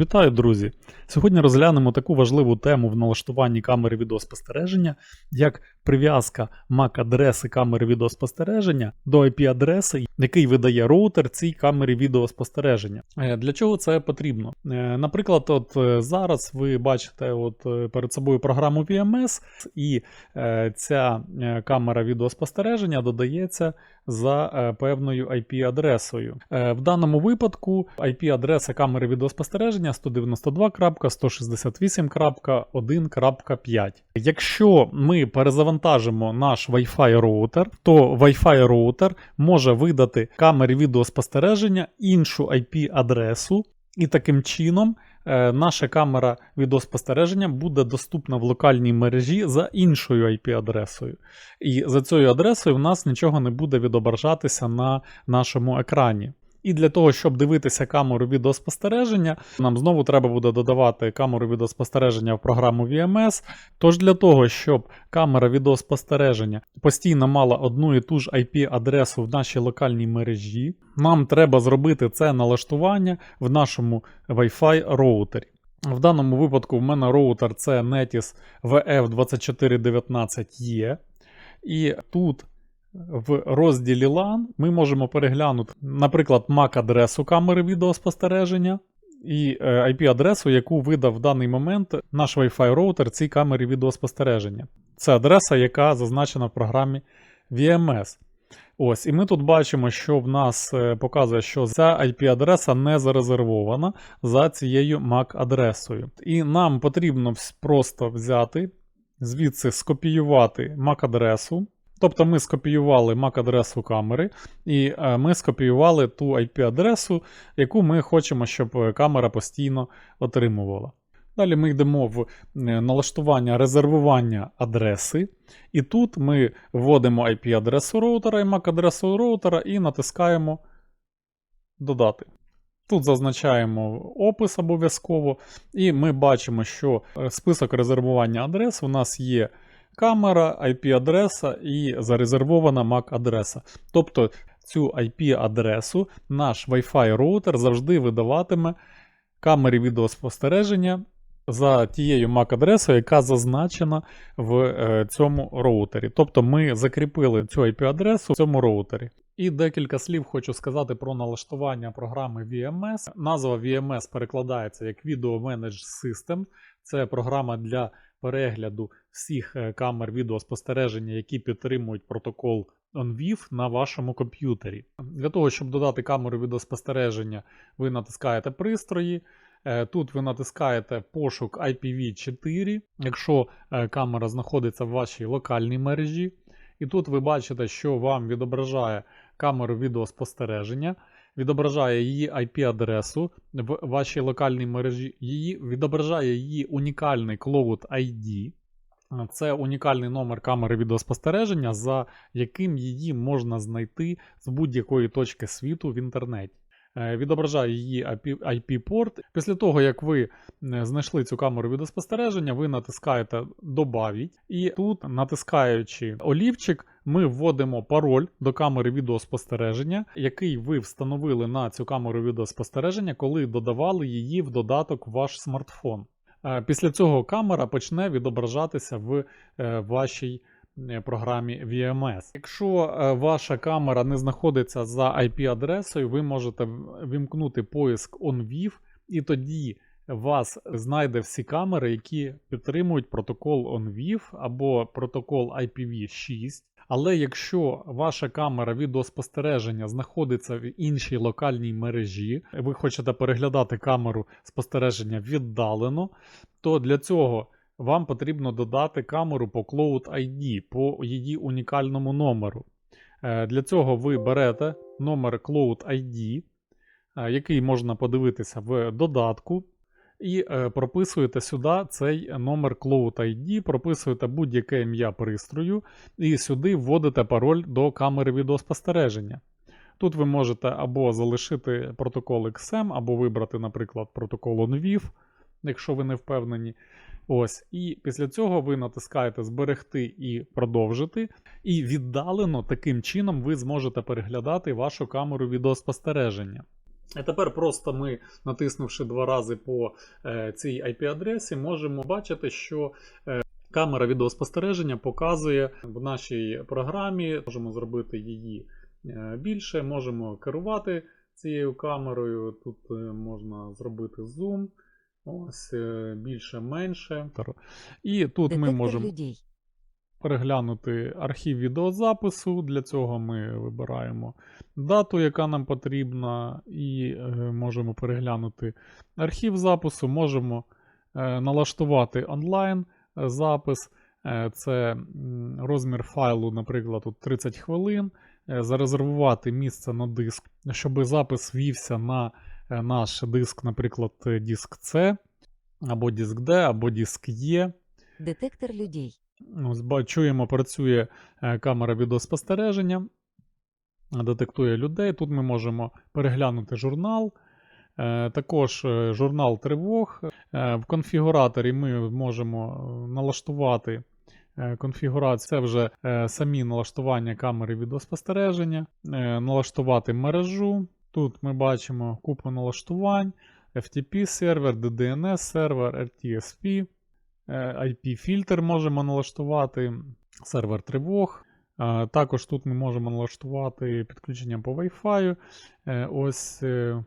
Вітаю, друзі! Сьогодні розглянемо таку важливу тему в налаштуванні камери відеоспостереження, як прив'язка MAC-адреси камери відеоспостереження до IP-адреси, який видає роутер цій камері відеоспостереження. Е, Для чого це потрібно? Е, Наприклад, от е, зараз ви бачите от перед собою програму VMS, і ця камера відеоспостереження додається за певною IP-адресою. В даному випадку IP-адреса камери відеоспостереження 192.168.1.5. Якщо ми перезавантажимо наш Wi-Fi роутер, то Wi-Fi роутер може видати камері відеоспостереження іншу IP-адресу, і таким чином е, наша камера відеоспостереження буде доступна в локальній мережі за іншою IP-адресою. І за цією адресою в нас нічого не буде відображатися на нашому екрані. І для того, щоб дивитися камеру відеоспостереження, нам знову треба буде додавати камеру відеоспостереження в програму VMS. Тож для того, щоб камера відеоспостереження постійно мала одну і ту ж IP-адресу в нашій локальній мережі, нам треба зробити це налаштування в нашому Wi-Fi роутері. В даному випадку в мене роутер це Netis VF2419E. І тут в розділі LAN ми можемо переглянути, наприклад, MAC-адресу камери відеоспостереження і е, IP-адресу, яку видав в даний момент наш Wi-Fi роутер цій камері відеоспостереження. Це адреса, яка зазначена в програмі VMS. Ось, і ми тут бачимо, що в нас е, показує, що ця IP-адреса не зарезервована за цією MAC-адресою. І нам потрібно просто взяти, звідси скопіювати MAC-адресу. Тобто ми скопіювали MAC-адресу камери, і е, ми скопіювали ту IP-адресу, яку ми хочемо, щоб е, камера постійно отримувала. Далі ми йдемо в е, налаштування резервування адреси. І тут ми вводимо IP-адресу роутера і MAC-адресу роутера і натискаємо Додати. Тут зазначаємо опис обов'язково, і ми бачимо, що список резервування адрес у нас є камера, IP-адреса і зарезервована MAC-адреса. Тобто цю IP-адресу наш Wi-Fi роутер завжди видаватиме камері відеоспостереження за тією MAC-адресою, яка зазначена в е, цьому роутері. Тобто ми закріпили цю IP-адресу в цьому роутері. І декілька слів хочу сказати про налаштування програми VMS. Назва VMS перекладається як Video Managed System. Це програма для перегляду всіх е, камер відеоспостереження, які підтримують протокол OnVIF на вашому комп'ютері. Для того, щоб додати камеру відеоспостереження, ви натискаєте пристрої. Е, Тут ви натискаєте пошук IPv4, якщо е, камера знаходиться в вашій локальній мережі. І тут ви бачите, що вам відображає камеру відеоспостереження, відображає її IP-адресу в вашій локальній мережі, її, відображає її унікальний Cloud ID. Це унікальний номер камери відеоспостереження, за яким її можна знайти з будь-якої точки світу в інтернеті. Е, Відображає її IP-порт. Після того, як ви е, знайшли цю камеру відеоспостереження, ви натискаєте Добавіть, і тут, натискаючи олівчик, ми вводимо пароль до камери відеоспостереження, який ви встановили на цю камеру відеоспостереження, коли додавали її в додаток в ваш смартфон. Е, Після цього камера почне відображатися в е, вашій е, програмі VMS. Якщо ваша камера не знаходиться за IP-адресою, ви можете вімкнути поиск OnVIF, і тоді вас знайде всі камери, які підтримують протокол OnVIF або протокол IPv6. Але якщо ваша камера відеоспостереження знаходиться в іншій локальній мережі, ви хочете переглядати камеру спостереження віддалено, то для цього вам потрібно додати камеру по Cloud ID, по її унікальному номеру. Е, Для цього ви берете номер Cloud ID, е, який можна подивитися в додатку, і е, прописуєте сюди цей номер Cloud ID, прописуєте будь-яке ім'я пристрою, і сюди вводите пароль до камери відеоспостереження. Тут ви можете або залишити протокол XM, або вибрати, наприклад, протокол OnVIF, якщо ви не впевнені. Ось, і після цього ви натискаєте Зберегти і продовжити. І віддалено таким чином ви зможете переглядати вашу камеру відеоспостереження. І тепер просто ми, натиснувши два рази по е, цій IP-адресі, можемо бачити, що е, камера відеоспостереження показує в нашій програмі. Можемо зробити її е, більше, можемо керувати цією камерою. Тут е, можна зробити зум. Ось е, більше, менше. І тут ми можемо людей. Переглянути архів відеозапису. Для цього ми вибираємо дату, яка нам потрібна, і е, можемо переглянути архів запису, можемо е, налаштувати онлайн е, запис. Е, Це розмір файлу, наприклад, тут 30 хвилин. Е, Зарезервувати місце на диск, щоб запис вівся на е, наш диск, наприклад, е, диск C, або диск D, або диск E. Детектор людей. Чуємо, працює е, камера відеоспостереження, детектує людей. Тут ми можемо переглянути журнал. Е, Також е, журнал тривог. В конфігураторі ми можемо налаштувати конфігурацію. Це вже самі налаштування камери відеоспостереження, налаштувати мережу. Тут ми бачимо купу налаштувань, FTP сервер, DDNS сервер, RTSP. IP-фільтр можемо налаштувати, сервер тривог. Е, Також тут ми можемо налаштувати підключення по Wi-Fi. Е, Ось е,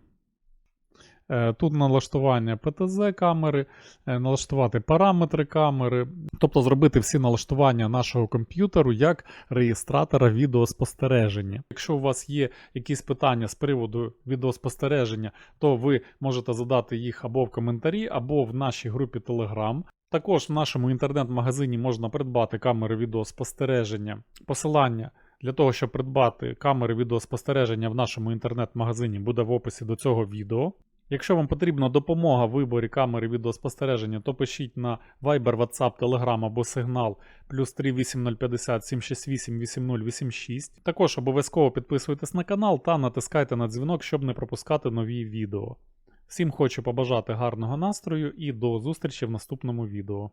е, тут налаштування PTZ камери, е, налаштувати параметри камери, тобто зробити всі налаштування нашого комп'ютеру як реєстратора відеоспостереження. Якщо у вас є якісь питання з приводу відеоспостереження, то ви можете задати їх або в коментарі, або в нашій групі Telegram. Також в нашому інтернет-магазині можна придбати камери відеоспостереження. Посилання для того, щоб придбати камери відеоспостереження в нашому інтернет-магазині буде в описі до цього відео. Якщо вам потрібна допомога в виборі камери відеоспостереження, то пишіть на Viber, WhatsApp, Telegram або Signal плюс 38050 768 8086. Також обов'язково підписуйтесь на канал та натискайте на дзвінок, щоб не пропускати нові відео. Всім хочу побажати гарного настрою і до зустрічі в наступному відео.